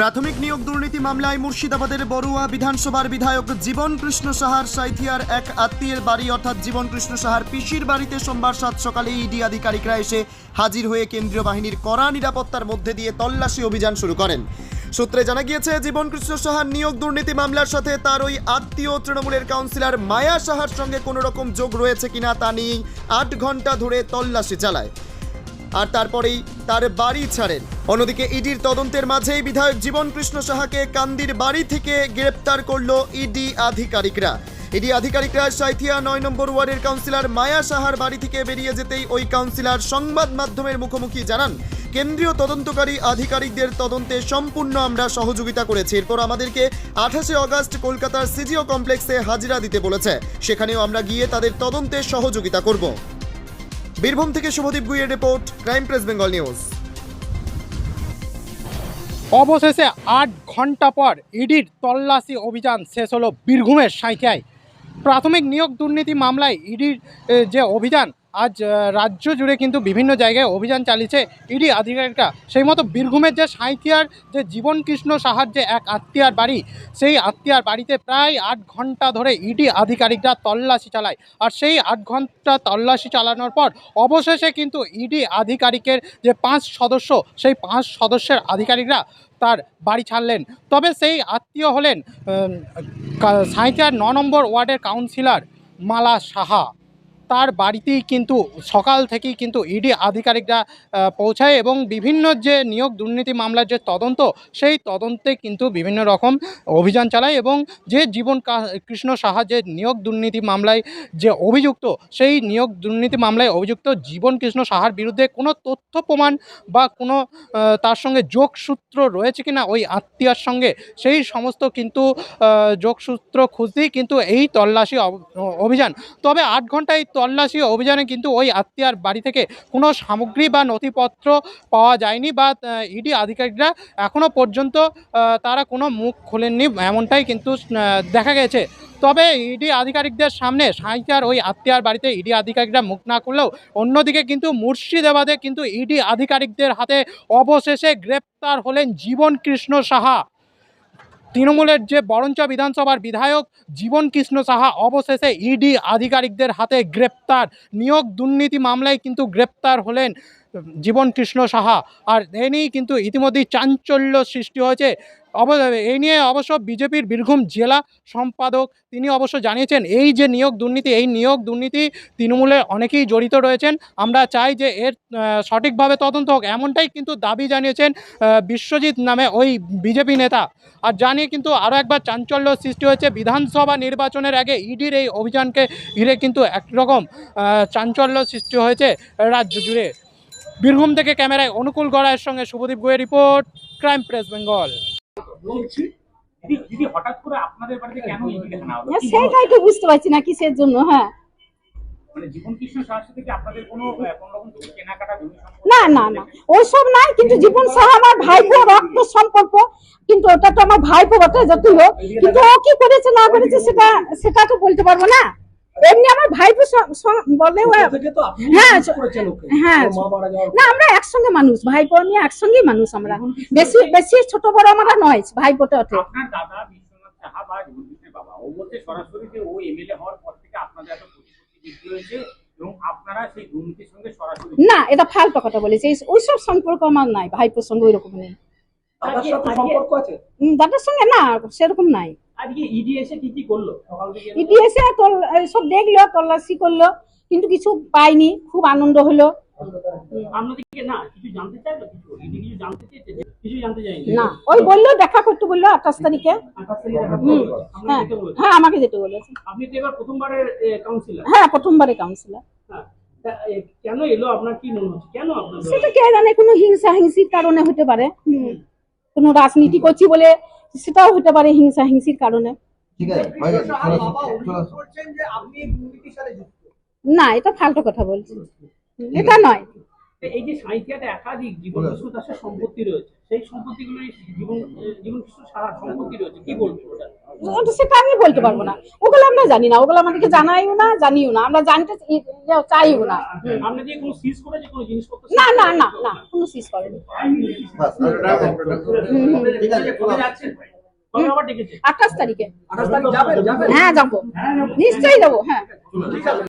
প্রাথমিক নিয়োগ দুর্নীতি মামলায় মুর্শিদাবাদের বড়ুয়া বিধানসভার বিধায়ক জীবন কৃষ্ণ সাহার সাইথিয়ার এক আত্মীয়ের বাড়ি, অর্থাৎ জীবন কৃষ্ণ সাহার পিসির বাড়িতে সোমবার সাত সকালে ইডি আধিকারিকরা এসে হাজির হয়ে কেন্দ্রীয় বাহিনীর কড়া নিরাপত্তার মধ্যে দিয়ে তল্লাশি অভিযান শুরু করেন। সূত্রে জানা গিয়েছে জীবন কৃষ্ণ সাহার নিয়োগ দুর্নীতি মামলার সাথে তার ওই আত্মীয় তৃণমূলের কাউন্সিলর মায়া সাহার সঙ্গে কোনো রকম যোগ রয়েছে কিনা তা নিয়েই আট ঘণ্টা ধরে তল্লাশি চালায়। আর তারপরেই তার বাড়ি ছাড়েন। অন্যদিকে ইডির তদন্তের মাঝেই বিধায়ক জীবন কৃষ্ণ সাহাকে কান্দির বাড়ি থেকে গ্রেপ্তার করল ইডি আধিকারিকরা। ইডি আধিকারিকরা সাইথিয়া নয় নম্বর ওয়ার্ডের কাউন্সিলর মায়া সাহার বাড়ি থেকে বেরিয়ে যেতেই ওই কাউন্সিলর সংবাদ মাধ্যমের মুখোমুখি জানান, কেন্দ্রীয় তদন্তকারী আধিকারিকদের তদন্তে সম্পূর্ণ আমরা সহযোগিতা করেছি। এরপর আমাদেরকে আঠাশে অগস্ট কলকাতার সিজিও কমপ্লেক্সে হাজিরা দিতে বলেছে। সেখানেও আমরা গিয়ে তাদের তদন্তে সহযোগিতা করব। বীরভূম থেকে Subhadip গুইয়ের report, crime press Bengal news. অবশেষে আট ঘণ্টা পর ইডির তল্লাশি অভিযান শেষ হলো বীরভূমের সাঁইকায় প্রাথমিক নিয়োগ দুর্নীতি মামলায় ইডির যে অভিযান আজ রাজ্য জুড়ে কিন্তু বিভিন্ন জায়গায় অভিযান চালিয়েছে ইডি আধিকারিকরা। সেই মতো বীরভূমের যে সাঁইথিয়ার, যে জীবন কৃষ্ণ সাহার যে এক আত্মীয়ার বাড়ি, সেই আত্মীয়ার বাড়িতে প্রায় আট ঘণ্টা ধরে ইডি আধিকারিকরা তল্লাশি চালায়। আর সেই আট ঘণ্টা তল্লাশি চালানোর পর, অবশেষে কিন্তু ইডি আধিকারিকের যে পাঁচ সদস্য, সেই পাঁচ সদস্যের আধিকারিকরা তার বাড়ি ছাড়লেন। তবে সেই আত্মীয় হলেন সাঁইথিয়ার ন নম্বর ওয়ার্ডের কাউন্সিলর মালা সাহা। তার বাড়িতেই কিন্তু সকাল থেকেই কিন্তু ইডি আধিকারিকরা পৌঁছায় এবং বিভিন্ন যে নিয়োগ দুর্নীতি মামলার যে তদন্ত, সেই তদন্তে কিন্তু বিভিন্ন রকম অভিযান চালায় এবং যে জীবন কৃষ্ণ সাহা যে নিয়োগ দুর্নীতি মামলায় যে অভিযুক্ত, সেই নিয়োগ দুর্নীতি মামলায় অভিযুক্ত জীবন কৃষ্ণ সাহার বিরুদ্ধে কোনো তথ্য প্রমাণ বা কোনো তার সঙ্গে যোগসূত্র রয়েছে কিনা ওই আত্মীয়ার সঙ্গে, সেই সমস্ত কিন্তু যোগসূত্র খুঁজতেই কিন্তু এই তল্লাশি অভিযান। তবে আট ঘন্টায় তল্লাশি অভিযানে কিন্তু ওই আত্মীয়ার বাড়ি থেকে কোনো সামগ্রী বা নথিপত্র পাওয়া যায়নি বা ইডি আধিকারিকরা এখনও পর্যন্ত তারা কোনো মুখ খোলেননি এমনটাই কিন্তু দেখা গেছে। তবে ইডি আধিকারিকদের সামনে সাঁইচার ওই আত্মীয়ার বাড়িতে ইডি আধিকারিকরা মুখ না করলেও অন্যদিকে কিন্তু মুর্শিদাবাদে কিন্তু ইডি আধিকারিকদের হাতে অবশেষে গ্রেপ্তার হলেন জীবন কৃষ্ণ সাহা। তৃণমূলের যে বরঞ্চ বিধানসভার বিধায়ক জীবন কৃষ্ণ সাহা, অবশেষে ইডি আধিকারিকদের হাতে গ্রেপ্তার। নিয়োগ দুর্নীতি মামলায় কিন্তু গ্রেপ্তার হলেন জীবন কৃষ্ণ সাহা। আর এ কিন্তু ইতিমধ্যেই চাঞ্চল্য সৃষ্টি হয়েছে। এই নিয়ে অবশ্য বিজেপির বীরভূম জেলা সম্পাদক তিনি অবশ্য জানিয়েছেন, এই যে নিয়োগ দুর্নীতি, এই নিয়োগ দুর্নীতি তৃণমূলে অনেকেই জড়িত রয়েছেন। আমরা চাই যে এর সঠিকভাবে তদন্ত হোক, এমনটাই কিন্তু দাবি জানিয়েছেন বিশ্বজিৎ নামে ওই বিজেপি নেতা। আর জানিয়ে কিন্তু আরও একবার চাঞ্চল্য সৃষ্টি হয়েছে, বিধানসভা নির্বাচনের আগে ইডির এই অভিযানকে ঘিরে কিন্তু একরকম চাঞ্চল্য সৃষ্টি হয়েছে রাজ্য জুড়ে। বীরভূম থেকে ক্যামেরায় অনুকূল গড়ায়ের সঙ্গে শুভদীপ গোয়ের রিপোর্ট, ক্রাইম প্রেস বেঙ্গল। বলছি দিদি দিদি হঠাৎ করে আপনাদের বাড়িতে কেন ইডি হলো? কি তো বুঝতে পারছি না কিসের জন্য হ্যাঁ? মানে জীবন কৃষ্ণ সাহার সাথে কি আপনাদের কোনো আহ, কোনো রকম জমি কেনাকাটা জমি সম্পর্ক না না না ওইসব নাই কিন্তু জীবন সাহা আমার ভাইপো রক্ত সম্পর্ক কিন্তু ওটা তো আমার ভাইপো বটে যতই হোক। কিন্তু ও কি করেছে না করেছে সেটা সেটা তো বলতে পারব না। এমনি আমার ভাইপো বলে হ্যাঁ হ্যাঁ না আমরা একসঙ্গে মানুষ ভাইপো নিয়ে একসঙ্গেই মানুষ আমরা। বেশি বেশি ছোট বড় আমরা নয় ভাইপোটা ওঠে। আপনার দাদা বিশ্বনাথ সাহা বা জীবন কৃষ্ণের বাবা ও বলছে সরাসরি যে ও এমএলএ হওয়ার পর থেকে আপনাদের এত প্রতিপত্তি বৃদ্ধি হয়েছে এবং আপনারা সেই দুর্নীতির সঙ্গে সরাসরি না এটা ফালতু কথা বলেছে। ওইসব সম্পর্ক আমার নাই ভাইপোর সঙ্গে ওইরকম নেই। সম্পর্ক আছে? উম, দাদার সঙ্গে না সেরকম নাই। আজকে ইডি এসে কি কি করল? সকাল থেকে ইডি এসে সব দেখল তল্লাশি করল কিন্তু কিছু পাইনি খুব আনন্দ হলো। আপনাদেরকে না কিছু জানতে চাইলো? কিছু জানতে চেয়েছে? কিছু জানতে চাইনি? না ওই বলল দেখা করতে বলল আঠাশ তারিখে। হ্যাঁ। হ্যাঁ আমাকে যেতে বলেছে। আপনি তো এবার প্রথমবারের কাউন্সিলর হ্যাঁ প্রথমবারে কাউন্সিলর হ্যাঁ কেন এলো? আপনার কি মনে হচ্ছে? কেন আপনার সেটা কে জানে কোনো হিংসা হিংসির কারণে হতে পারে। কোনো রাজনীতি করছি বলে সেটাও হতে পারে হিংসা হিংসির কারণে। ঠিক আছে হয়ে গেছে চলে আসো, চলে। আসো। করছেন যে আপনি দুর্নীতির সাথে যুক্ত। না এটা ফালতু কথা বলছি। এটা নয়। এই যে সাহিত্যটা একাধিক জীবন সম্পত্তি রয়েছে। সেই সম্পত্তিগুলো জীবন জীবন সারা সম্পত্তি রয়েছে। কি বলব ওটা? সেটা আমি বলতে পারব না। ওগুলো আমরা জানি না। ওগুলো আমাদেরকে জানাইও না জানিও না। আমরা জানতে ই- চাইও না। হুম। আপনি কি কোনো সিজ করেছে কোনো জিনিসপত্র না না না না কোনো সিজ করেনি। বাস, ঠিক আছে চলো। যাচ্ছেন কবে আবার ডেকেছে আঠাশ তারিখে। আঠাশ তারিখ যাবেন যাবেন। হ্যাঁ যাব। নিশ্চয়ই যাব হ্যাঁ। ঠিক আছে।